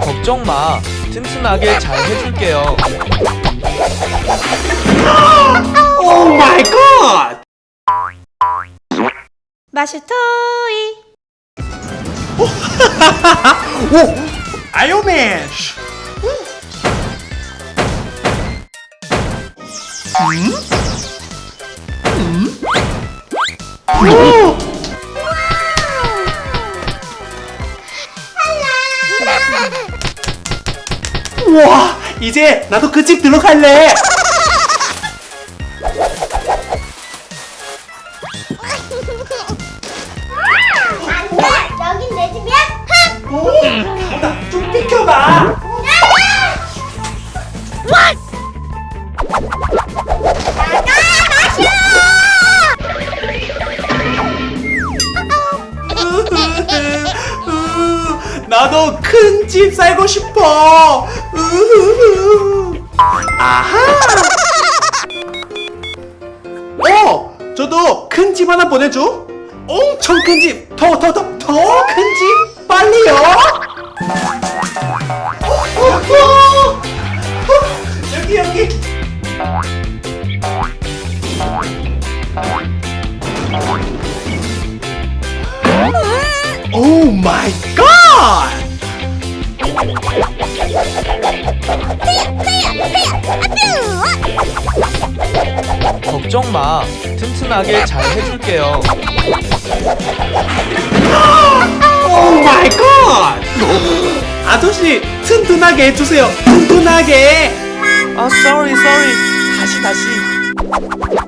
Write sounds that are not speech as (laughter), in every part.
걱정 마. 튼튼하게 잘 해줄게요. (laughs) 오 마이 갓! 마슈토이 오! 아이언맨! 음? 음? 우와! 이제 나도 그 집 들어갈래! 집 살고 싶어. 으흐흐. 아하. 어, 저도 큰 집 하나 보내줘. 엄청 큰 집, 더 더 더 더 큰 집, 빨리요. 여기 여기. 오 마이 갓! 걱정 마. 튼튼하게 잘 해줄게요. 오 마이 갓! 아저씨 튼튼하게 해주세요. 튼튼하게. 아, sorry, sorry. 다시, 다시.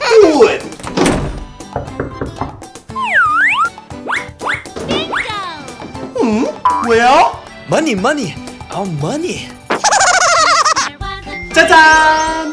굿. 음? 왜요? money, money. Oh, money. 짜잔!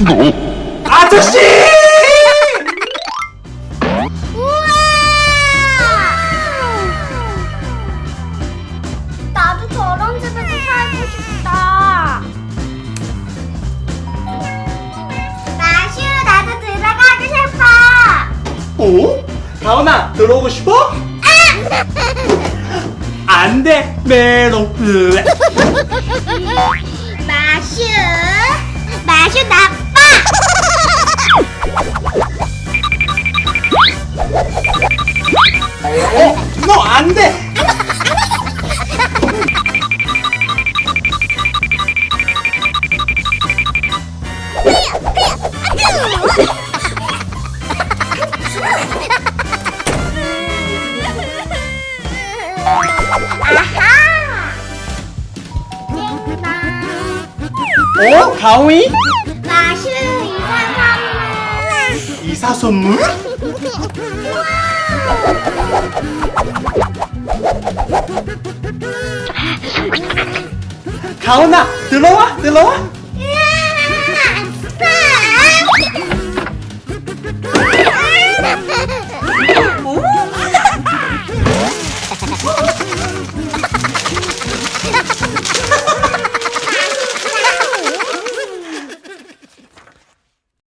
Name. 아저씨! 우와! 나도 저런 집에서 살고 싶다. 마슈, 나도 들어가고 싶어. 오? 가온아 들어오고 싶어? 안 돼, 메롱. 으에. 마슈, 마슈 나 어, 가오이? 마슈 이사 이사 선물? 가온아 들어와 들어와